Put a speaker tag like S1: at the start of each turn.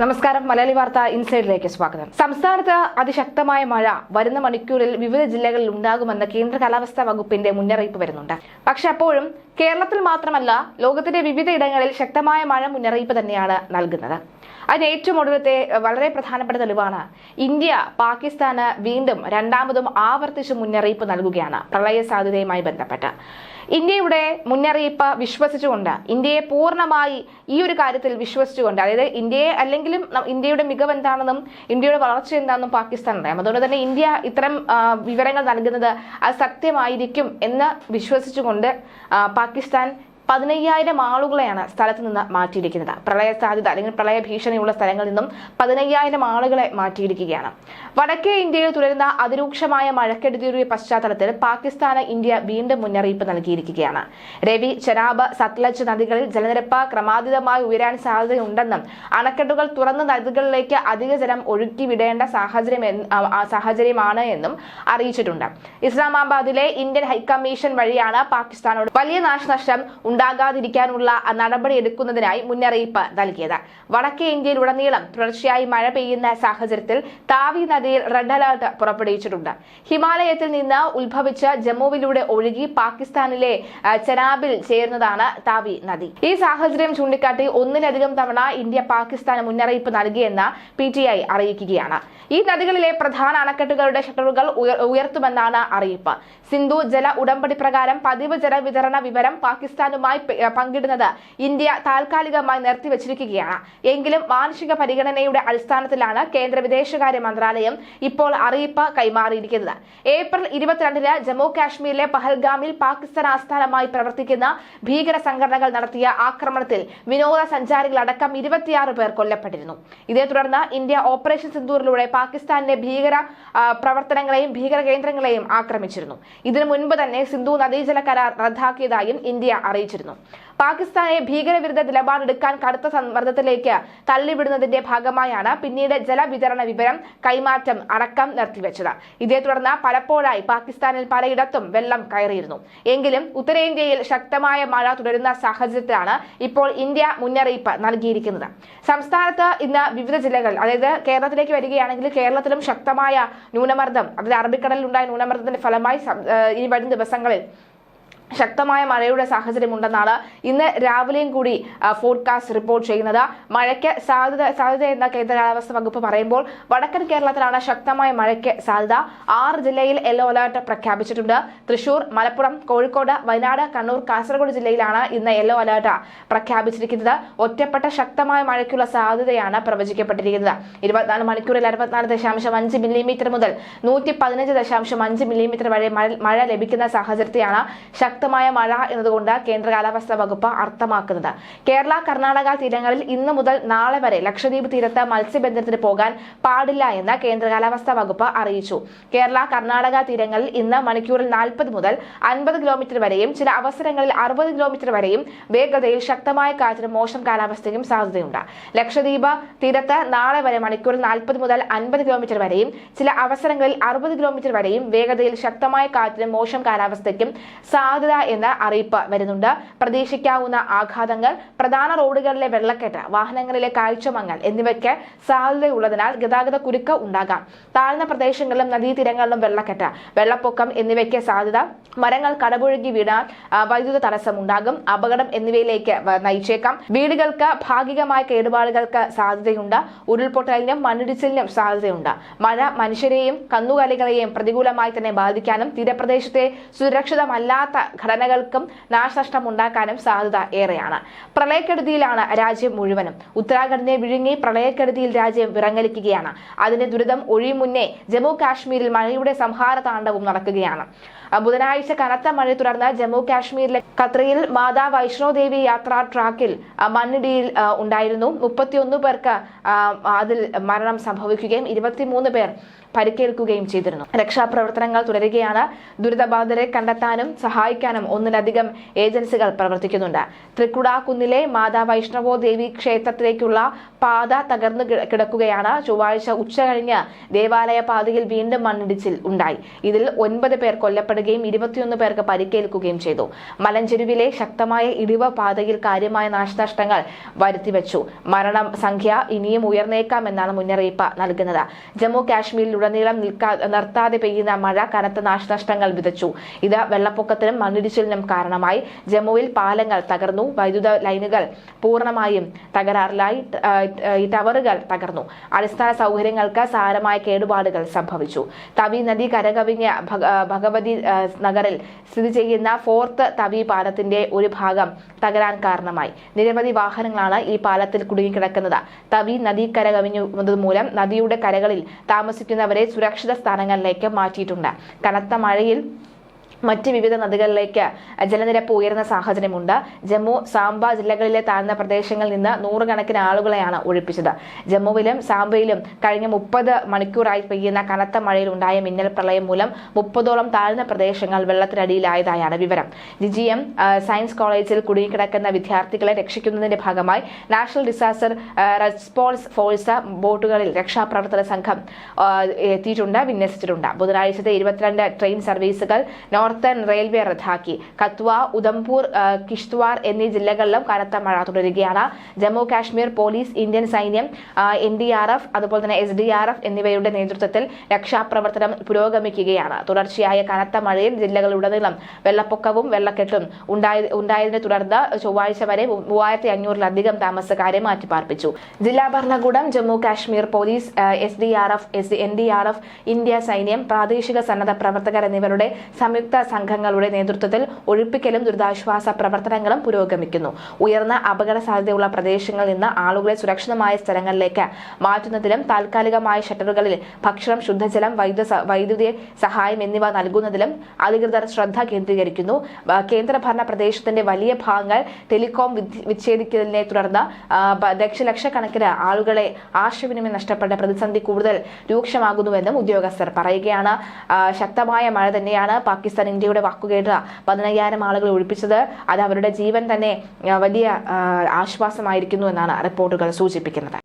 S1: നമസ്കാരം. മലയാളി വാർത്ത ഇൻസൈഡിലേക്ക് സ്വാഗതം. സംസ്ഥാനത്ത് അതിശക്തമായ മഴ വരുന്ന മണിക്കൂറിൽ വിവിധ ജില്ലകളിൽ ഉണ്ടാകുമെന്ന് കേന്ദ്ര കാലാവസ്ഥാ വകുപ്പിന്റെ മുന്നറിയിപ്പ് വരുന്നുണ്ട്. പക്ഷെ അപ്പോഴും കേരളത്തിൽ മാത്രമല്ല ലോകത്തിന്റെ വിവിധ ഇടങ്ങളിൽ ശക്തമായ മഴ മുന്നറിയിപ്പ് തന്നെയാണ് നൽകുന്നത്. അതിന് ഏറ്റവും ഒടുവിലത്തെ വളരെ പ്രധാനപ്പെട്ട തെളിവാണ് ഇന്ത്യ പാകിസ്ഥാന് വീണ്ടും രണ്ടാമതും ആവർത്തിച്ച് മുന്നറിയിപ്പ് നൽകുകയാണ് പ്രളയ സാധ്യതയുമായി ബന്ധപ്പെട്ട്. ഇന്ത്യയുടെ മുന്നറിയിപ്പ് വിശ്വസിച്ചുകൊണ്ട് ഇന്ത്യയെ പൂർണമായി ഈ ഒരു കാര്യത്തിൽ വിശ്വസിച്ചുകൊണ്ട് അതായത് ഇന്ത്യയെ അല്ലെങ്കിലും ഇന്ത്യയുടെ മികവ് എന്താണെന്നും ഇന്ത്യയുടെ വളർച്ച എന്താണെന്നും പാകിസ്ഥാൻ അറിയാം അതുകൊണ്ട് തന്നെ ഇന്ത്യ ഇത്തരം വിവരങ്ങൾ നൽകുന്നത് അത് സത്യമായിരിക്കും എന്ന് വിശ്വസിച്ചുകൊണ്ട് പാകിസ്ഥാൻ പതിനയ്യായിരം ആളുകളെയാണ് സ്ഥലത്ത് നിന്ന് മാറ്റിയിരിക്കുന്നത്. പ്രളയ സാധ്യത അല്ലെങ്കിൽ പ്രളയ ഭീഷണിയുള്ള സ്ഥലങ്ങളിൽ നിന്നും പതിനയ്യായിരം ആളുകളെ മാറ്റിയിരിക്കുകയാണ്. വടക്കേ ഇന്ത്യയിൽ തുടരുന്ന അതിരൂക്ഷമായ മഴക്കെടുതിയുടെ പശ്ചാത്തലത്തിൽ പാകിസ്ഥാന് ഇന്ത്യ വീണ്ടും മുന്നറിയിപ്പ് നൽകിയിരിക്കുകയാണ്. രവി ചെനാബ് സത്ലജ് നദികളിൽ ജലനിരപ്പ് ക്രമാതീതമായി ഉയരാൻ സാധ്യതയുണ്ടെന്നും അണക്കെട്ടുകൾ തുറന്ന നദികളിലേക്ക് അധിക ജലം ഒഴുക്കിവിടേണ്ട സാഹചര്യം സാഹചര്യമാണ് എന്നും അറിയിച്ചിട്ടുണ്ട്. ഇസ്ലാമാബാദിലെ ഇന്ത്യൻ ഹൈക്കമ്മീഷൻ വഴിയാണ് പാകിസ്ഥാനോട് വലിയ നാശനഷ്ടം ഉണ്ടാകാതിരിക്കാനുള്ള നടപടി എടുക്കുന്നതിനായി മുന്നറിയിപ്പ് നൽകിയത്. വടക്കേ ഇന്ത്യയിൽ ഉടനീളം തുടർച്ചയായി മഴ പെയ്യുന്ന സാഹചര്യത്തിൽ താവി നദിയിൽ റെഡ് അലർട്ട് പുറപ്പെടുവിച്ചിട്ടുണ്ട്. ഹിമാലയത്തിൽ നിന്ന് ഉത്ഭവിച്ച് ജമ്മുവിലൂടെ ഒഴുകി പാകിസ്ഥാനിലെ ചനാബിൽ ചേരുന്നതാണ് താവി നദി. ഈ സാഹചര്യം ചൂണ്ടിക്കാട്ടി ഒന്നിലധികം തവണ ഇന്ത്യ പാകിസ്ഥാന് മുന്നറിയിപ്പ് നൽകിയെന്ന് പി ടി ഐ അറിയിക്കുകയാണ്. ഈ നദികളിലെ പ്രധാന അണക്കെട്ടുകളുടെ ഷട്ടറുകൾ ഉയർത്തുമെന്നാണ് അറിയിപ്പ്. സിന്ധു ജല ഉടമ്പടി പ്രകാരം പതിവ് ജലവിതരണ വിവരം പാകിസ്ഥാനുമായി പ- പങ്കിടുന്നത് ഇന്ത്യ താൽക്കാലികമായി നിർത്തിവച്ചിരിക്കുകയാണ്. എങ്കിലും മാനുഷിക പരിഗണനയുടെ അടിസ്ഥാനത്തിലാണ് കേന്ദ്ര വിദേശകാര്യ മന്ത്രാലയം ഇപ്പോൾ അറിയിപ്പ് കൈമാറിയിരിക്കുന്നത്. ഏപ്രിൽ ഇരുപത്തിരണ്ടിന് ജമ്മു കാശ്മീരിലെ പഹൽഗാമിൽ പാകിസ്ഥാൻ ആസ്ഥാനമായി പ്രവർത്തിക്കുന്ന ഭീകര സംഘടനകൾ നടത്തിയ ആക്രമണത്തിൽ വിനോദസഞ്ചാരികളടക്കം ഇരുപത്തിയാറ് പേർ കൊല്ലപ്പെട്ടിരുന്നു. ഇതേ തുടർന്ന് ഇന്ത്യ ഓപ്പറേഷൻ സിന്ദൂറിലൂടെ പാകിസ്ഥാനിലെ ഭീകര പ്രവർത്തനങ്ങളെയും ഭീകര കേന്ദ്രങ്ങളെയും ആക്രമിച്ചിരുന്നു. ഇതിനു മുൻപ് തന്നെ സിന്ധു നദീജല കരാർ റദ്ദാക്കിയതായും ഇന്ത്യ അറിയിച്ചിരുന്നു പാകിസ്ഥാനെ ഭീകരവിരുദ്ധ നിലപാടെടുക്കാൻ കടുത്ത സമ്മർദ്ദത്തിലേക്ക് തള്ളിവിടുന്നതിന്റെ ഭാഗമായാണ് പിന്നീട് ജലവിതരണ വിവരം കൈമാറ്റം അടക്കം നിർത്തിവെച്ചത്. ഇതേ തുടർന്ന് പലപ്പോഴായി പാകിസ്ഥാനിൽ പലയിടത്തും വെള്ളം കയറിയിരുന്നു. എങ്കിലും ഉത്തരേന്ത്യയിൽ ശക്തമായ മഴ തുടരുന്ന സാഹചര്യത്തിലാണ് ഇപ്പോൾ ഇന്ത്യ മുന്നറിയിപ്പ് നൽകിയിരിക്കുന്നത്. സംസ്ഥാനത്ത് ഇന്ന് വിവിധ ജില്ലകൾ അതായത് കേരളത്തിലേക്ക് വരികയാണെങ്കിൽ കേരളത്തിലും ശക്തമായ ന്യൂനമർദ്ദം അതായത് അറബിക്കടലിൽ ഉണ്ടായ ന്യൂനമർദ്ദത്തിന്റെ ഫലമായി ഇനി വരും ദിവസങ്ങളിൽ ശക്തമായ മഴയുടെ സാഹചര്യം ഉണ്ടെന്നാണ് ഇന്ന് രാവിലെയും കൂടി ഫോർകാസ്റ്റ് റിപ്പോർട്ട് ചെയ്യുന്നത്. മഴയ്ക്ക് സാധ്യത സാധ്യത എന്ന കേന്ദ്ര കാലാവസ്ഥ വകുപ്പ് പറയുമ്പോൾ വടക്കൻ കേരളത്തിലാണ് ശക്തമായ മഴയ്ക്ക് സാധ്യത. ആറ് ജില്ലയിൽ യെല്ലോ അലർട്ട് പ്രഖ്യാപിച്ചിട്ടുണ്ട്. തൃശൂർ മലപ്പുറം കോഴിക്കോട് വയനാട് കണ്ണൂർ കാസർഗോഡ് ജില്ലയിലാണ് ഇന്ന് യെല്ലോ അലർട്ട് പ്രഖ്യാപിച്ചിരിക്കുന്നത്. ഒറ്റപ്പെട്ട ശക്തമായ മഴയ്ക്കുള്ള സാധ്യതയാണ് പ്രവചിക്കപ്പെട്ടിരിക്കുന്നത്. ഇരുപത്തിനാല് മണിക്കൂറിൽ അറുപത്തിനാല് ദശാംശം അഞ്ച് മില്ലിമീറ്റർ മുതൽ നൂറ്റി പതിനഞ്ച് ദശാംശം അഞ്ച് മില്ലിമീറ്റർ വരെ മഴ ലഭിക്കുന്ന സാഹചര്യത്തെയാണ് ശക്തമായ മഴ എന്നതുകൊണ്ട് കേന്ദ്ര കാലാവസ്ഥാ വകുപ്പ് അർത്ഥമാക്കുന്നത്. കേരള കർണാടക തീരങ്ങളിൽ ഇന്ന് മുതൽ നാളെ വരെ ലക്ഷദ്വീപ് തീരത്ത് മത്സ്യബന്ധനത്തിന് പോകാൻ പാടില്ല എന്ന് കേന്ദ്ര കാലാവസ്ഥാ വകുപ്പ് അറിയിച്ചു. കേരള കർണാടക തീരങ്ങളിൽ ഇന്ന് മണിക്കൂറിൽ നാൽപ്പത് മുതൽ അൻപത് കിലോമീറ്റർ വരെയും ചില അവസരങ്ങളിൽ അറുപത് കിലോമീറ്റർ വരെയും വേഗതയിൽ ശക്തമായ കാറ്റിനും മോശം കാലാവസ്ഥയ്ക്കും സാധ്യതയുണ്ട്. ലക്ഷദ്വീപ് തീരത്ത് നാളെ വരെ മണിക്കൂറിൽ നാൽപ്പത് മുതൽ അൻപത് കിലോമീറ്റർ വരെയും ചില അവസരങ്ങളിൽ അറുപത് കിലോമീറ്റർ വരെയും വേഗതയിൽ ശക്തമായ കാറ്റിനും മോശം കാലാവസ്ഥയ്ക്കും സാധ്യത എന്ന അറിയിപ്പ് വരുന്നുണ്ട്. പ്രതീക്ഷിക്കാവുന്ന ആഘാതങ്ങൾ പ്രധാന റോഡുകളിലെ വെള്ളക്കെട്ട് വാഹനങ്ങളിലെ കാഴ്ചമങ്ങൽ എന്നിവയ്ക്ക് സാധ്യതയുള്ളതിനാൽ ഗതാഗത കുരുക്ക് ഉണ്ടാകാം. താഴ്ന്ന പ്രദേശങ്ങളിലും നദീതീരങ്ങളിലും വെള്ളക്കെട്ട് വെള്ളപ്പൊക്കം എന്നിവയ്ക്ക് സാധ്യത. മരങ്ങൾ കടപുഴകി വീണാൽ വൈദ്യുത തടസ്സം ഉണ്ടാകും. അപകടം എന്നിവയിലേക്ക് നയിച്ചേക്കാം. വീടുകൾക്ക് ഭാഗികമായ കേടുപാടുകൾക്ക് സാധ്യതയുണ്ട്. ഉരുൾപൊട്ടലിനും മണ്ണിടിച്ചിലിനും സാധ്യതയുണ്ട്. മഴ മനുഷ്യരെയും കന്നുകാലികളെയും പ്രതികൂലമായി തന്നെ ബാധിക്കാനും തീരപ്രദേശത്തെ സുരക്ഷിതമല്ലാത്ത ഘടനകൾക്കും നാശനഷ്ടം ഉണ്ടാക്കാനും സാധ്യത ഏറെയാണ്. പ്രളയക്കെടുതിയിലാണ് രാജ്യം മുഴുവനും. ഉത്തരാഖണ്ഡിനെ വിഴുങ്ങി പ്രളയക്കെടുതിയിൽ രാജ്യം വിറങ്ങലിക്കുകയാണ്. അതിന്റെ ദുരിതം ഒഴിയും മുന്നേ ജമ്മു കാശ്മീരിൽ മഴയുടെ സംഹാര താണ്ഡവും നടക്കുകയാണ് ബുധനാഴ്ച കനത്ത മഴയെ തുടർന്ന് ജമ്മു കാശ്മീരിലെ ഖത്രയിൽ മാതാ വൈഷ്ണോദേവി യാത്രാ ട്രാക്കിൽ മണ്ണിടിയിൽ ഉണ്ടായിരുന്നു. മുപ്പത്തിയൊന്ന് പേർക്ക് അതിൽ മരണം സംഭവിക്കുകയും ഇരുപത്തിമൂന്ന് പേർ പരിക്കേൽക്കുകയും ചെയ്തിരുന്നു. രക്ഷാപ്രവർത്തനങ്ങൾ തുടരുകയാണ്. ദുരിതബാധിതരെ കണ്ടെത്താനും സഹായിക്കാനും ഒന്നിലധികം ഏജൻസികൾ പ്രവർത്തിക്കുന്നുണ്ട്. ത്രികുടാകുന്നിലെ കുന്നിലെ മാതാ വൈഷ്ണവോ ദേവി ക്ഷേത്രത്തിലേക്കുള്ള പാത തകർന്നു കിടക്കുകയാണ്. ചൊവ്വാഴ്ച ഉച്ച കഴിഞ്ഞ് ദേവാലയ പാതയിൽ വീണ്ടും മണ്ണിടിച്ചിൽ ഉണ്ടായി. ഇതിൽ ഒൻപത് പേർ കൊല്ലപ്പെടുകയും ഇരുപത്തിയൊന്ന് പേർക്ക് പരിക്കേൽക്കുകയും ചെയ്തു. മലഞ്ചെരുവിലെ ശക്തമായ ഇടിവ് പാതയിൽ കാര്യമായ നാശനഷ്ടങ്ങൾ വരുത്തിവെച്ചു. മരണം സംഖ്യ ഇനിയും ഉയർന്നേക്കാം എന്നാണ് മുന്നറിയിപ്പ് നൽകുന്നത്. ജമ്മു കാശ്മീരിലുടനീളം നിർത്താതെ പെയ്യുന്ന മഴ കനത്ത നാശനഷ്ടങ്ങൾ വിതച്ചു. ഇത് വെള്ളപ്പൊക്കത്തിനും മണ്ണിടിച്ചിലിനും കാരണമായി ജമ്മുവിൽ പാലങ്ങൾ തകർന്നു. വൈദ്യുത ലൈനുകൾ പൂർണമായും തകരാറിലായി ടവറുകൾ തകർന്നു. അടിസ്ഥാന സൗകര്യങ്ങൾക്ക് സാരമായ കേടുപാടുകൾ സംഭവിച്ചു. തവി നദി കരകവിഞ്ഞ ഭഗവതി നഗറിൽ സ്ഥിതി ചെയ്യുന്ന ഫോർത്ത് തവി പാലത്തിന്റെ ഒരു ഭാഗം തകരാൻ കാരണമായി. നിരവധി വാഹനങ്ങളാണ് ഈ പാലത്തിൽ കുടുങ്ങിക്കിടക്കുന്നത്. തവി നദി കരകവിഞ്ഞത് മൂലം നദിയുടെ കരകളിൽ താമസിക്കുന്നവരെ സുരക്ഷിത സ്ഥാനങ്ങളിലേക്ക് മാറ്റിയിട്ടുണ്ട്. കനത്ത മഴയിൽ മറ്റ് വിവിധ നദികളിലേക്ക് ജലനിരപ്പ് ഉയർന്ന സാഹചര്യമുണ്ട്. ജമ്മു സാംബ ജില്ലകളിലെ താഴ്ന്ന പ്രദേശങ്ങളിൽ നിന്ന് നൂറുകണക്കിന് ആളുകളെയാണ് ഒഴിപ്പിച്ചത്. ജമ്മുവിലും സാംബയിലും കഴിഞ്ഞ മുപ്പത് മണിക്കൂറായി പെയ്യുന്ന കനത്ത മഴയിൽ ഉണ്ടായ മിന്നൽ പ്രളയം മൂലം മുപ്പതോളം താഴ്ന്ന പ്രദേശങ്ങൾ വെള്ളത്തിനടിയിലായതായാണ് വിവരം. ജിജിഎം സയൻസ് കോളേജിൽ കുടുങ്ങിക്കിടക്കുന്ന വിദ്യാർത്ഥികളെ രക്ഷിക്കുന്നതിന്റെ ഭാഗമായി നാഷണൽ ഡിസാസ്റ്റർ റെസ്പോൺസ് ഫോഴ്സ് ബോട്ടുകളിൽ രക്ഷാപ്രവർത്തന സംഘം എത്തിയിട്ടുണ്ട് വിന്യസിച്ചിട്ടുണ്ട്. ബുധനാഴ്ചത്തെ ഇരുപത്തിരണ്ട് ട്രെയിൻ സർവീസുകൾ നോർത്തേൺ റെയിൽവേ റദ്ദാക്കി. കത്വ ഉധംപൂർ കിഷ്ത്വാർ എന്നീ ജില്ലകളിലും കനത്ത മഴ തുടരുകയാണ്. ജമ്മു കാശ്മീർ പോലീസ് ഇന്ത്യൻ സൈന്യം എൻ ഡി ആർ എഫ് അതുപോലെ തന്നെ എസ് ഡി ആർ എഫ് എന്നിവയുടെ നേതൃത്വത്തിൽ രക്ഷാപ്രവർത്തനം പുരോഗമിക്കുകയാണ്. തുടർച്ചയായ കനത്ത മഴയിൽ ജില്ലകളിലുടനീളം വെള്ളപ്പൊക്കവും വെള്ളക്കെട്ടും ഉണ്ടായ ഉണ്ടായതിനെ തുടർന്ന് ചൊവ്വാഴ്ച വരെ മൂവായിരത്തി അഞ്ഞൂറിലധികം താമസക്കാരെ മാറ്റിപ്പാർപ്പിച്ചു. ജില്ലാ ഭരണകൂടം Jammu Kashmir police S D R F S N D R F India സൈന്യം പ്രാദേശിക സന്നദ്ധ പ്രവർത്തകർ എന്നിവരുടെ സംയുക്ത സംഘങ്ങളുടെ നേതൃത്വത്തിൽ ഒഴിപ്പിക്കലും ദുരിതാശ്വാസ പ്രവർത്തനങ്ങളും പുരോഗമിക്കുന്നു. ഉയർന്ന അപകട സാധ്യതയുള്ള പ്രദേശങ്ങളിൽ നിന്ന് ആളുകളെ സുരക്ഷിതമായ സ്ഥലങ്ങളിലേക്ക് മാറ്റുന്നതിലും താൽക്കാലികമായ ഷട്ടറുകളിൽ ഭക്ഷണം ശുദ്ധജലം വൈദ്യുത സഹായം എന്നിവ നൽകുന്നതിലും അധികൃതർ ശ്രദ്ധ കേന്ദ്രീകരിക്കുന്നു. കേന്ദ്രഭരണ പ്രദേശത്തിന്റെ വലിയ ഭാഗങ്ങൾ ടെലികോം വിച്ഛേദിക്കുന്നതിനെ തുടർന്ന് ദക്ഷലക്ഷക്കണക്കിന് ആളുകളെ ആശയവിനിമയം നഷ്ടപ്പെട്ട പ്രതിസന്ധി കൂടുതൽ രൂക്ഷമാകുന്നുവെന്നും ഉദ്യോഗസ്ഥർ പറയുകയാണ്. ശക്തമായ മഴ തന്നെയാണ് പാകിസ്ഥാൻ ഇന്ത്യയുടെ വാക്കുകേട്ട് പതിനയ്യായിരം ആളുകളെ ഒഴിപ്പിച്ചത് അത് അവരുടെ ജീവൻ തന്നെ വലിയ ആശ്വാസമായിരിക്കുന്നു എന്നാണ് റിപ്പോർട്ടുകൾ സൂചിപ്പിക്കുന്നത്.